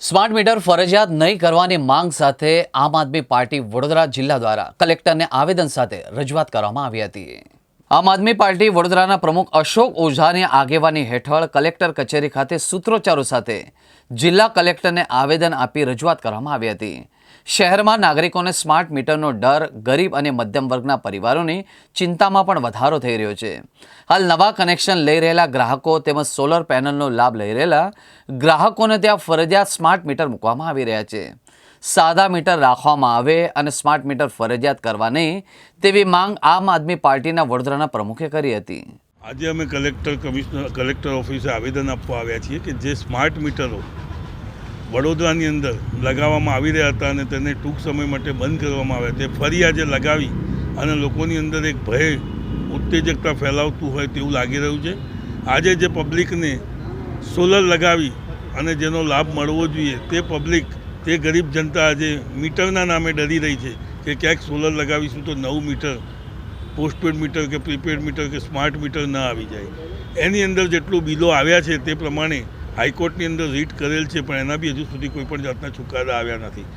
Smart meter ફરજિયાત નહીં કરવાની માંગ સાથે આમ આદમી પાર્ટી વડોદરા જિલ્લા દ્વારા કલેક્ટરને આવેદન સાથે રજૂઆત કરવામાં આવી હતી. આમ આદમી પાર્ટી વડોદરાના પ્રમુખ અશોક ઓઝાની આગેવાની હેઠળ કલેક્ટર કચેરી ખાતે સૂત્રોચ્ચારો સાથે જિલ્લા કલેક્ટરને આવેદન આપી રજૂઆત કરવામાં આવી હતી. શહેરમાં નાગરિકોને સ્માર્ટ મીટરનો ડર, ગરીબ અને મધ્યમ વર્ગના પરિવારોની ચિંતામાં પણ વધારો થઈ રહ્યો છે. હાલ નવા કનેક્શન લઈ રહેલા ગ્રાહકો તેમજ સોલર પેનલનો લાભ લઈ રહેલા ગ્રાહકોને ત્યાં ફરજિયાત સ્માર્ટ મીટર મૂકવામાં આવી રહ્યા છે. સાદા મીટર રાખવામાં આવે અને સ્માર્ટ મીટર ફરજિયાત કરવા નહીં તેવી માંગ આમ આદમી પાર્ટીના વડોદરાના પ્રમુખે કરી હતી. આજે અમે કલેક્ટર કમિશનર, કલેક્ટર ઓફિસે આવેદન આપવા આવ્યા છીએ કે જે સ્માર્ટ મીટરો વડોદરાની અંદર લગાવવામાં આવી રહ્યા હતા અને તેને ટૂંક સમય માટે બંધ કરવામાં આવ્યા, તે ફરી આજે લગાવી અને લોકોની અંદર એક ભય, ઉત્તેજકતા ફેલાવતું હોય તેવું લાગી રહ્યું છે. આજે જે પબ્લિકને સોલર લગાવી અને જેનો લાભ મળવો જોઈએ તે પબ્લિક તે ગરીબ જનતા આજે મીટરના નામે ડરી રહી છે કે ક્યાંક સોલર લગાવીશું તો નવું મીટર પોસ્ટપેડ મીટર કે પ્રીપેડ મીટર કે સ્માર્ટ મીટર ન આવી જાય. એની અંદર જેટલું બિલો આવ્યા છે તે પ્રમાણે હાઈકોર્ટની અંદર રીટ કરેલ છે, પણ એના બી હજુ સુધી કોઈપણ જાતના ચુકાદા આવ્યા નથી.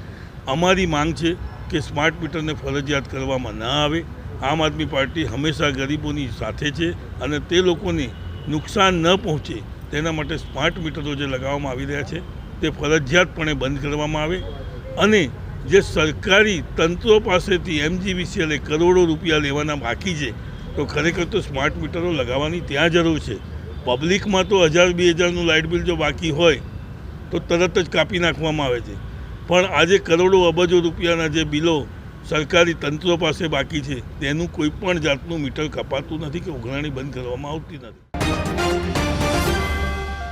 અમારી માંગ છે કે સ્માર્ટ મીટરને ફરજિયાત કરવામાં ન આવે. આમ આદમી પાર્ટી હંમેશા ગરીબોની સાથે છે અને તે લોકોને નુકસાન ન પહોંચે તેના માટે સ્માર્ટ મીટરો જે લગાવવામાં આવી રહ્યા છે તે ફરજિયાતપણે બંધ કરવામાં આવે અને જે સરકારી તંત્રો પાસેથી એમજીવીસીએલે કરોડો રૂપિયા લેવાના બાકી છે, તો ખરેખર તો સ્માર્ટ મીટરો લગાવવાની ત્યાં જરૂર છે. પબ્લિકમાં તો હજાર બે હજારનું લાઇટ બિલ જો બાકી હોય, તો તરત જ કાપી નાખવામાં આવે છે. પણ આજે કરોડો અબજો રૂપિયાના જે બિલો સરકારી તંત્રો પાસે બાકી છે, તેનું કોઈ પણ જાતનું મીટર કપાતું નથી કે ઉઘરાણી બંધ કરવામાં આવતી નથી.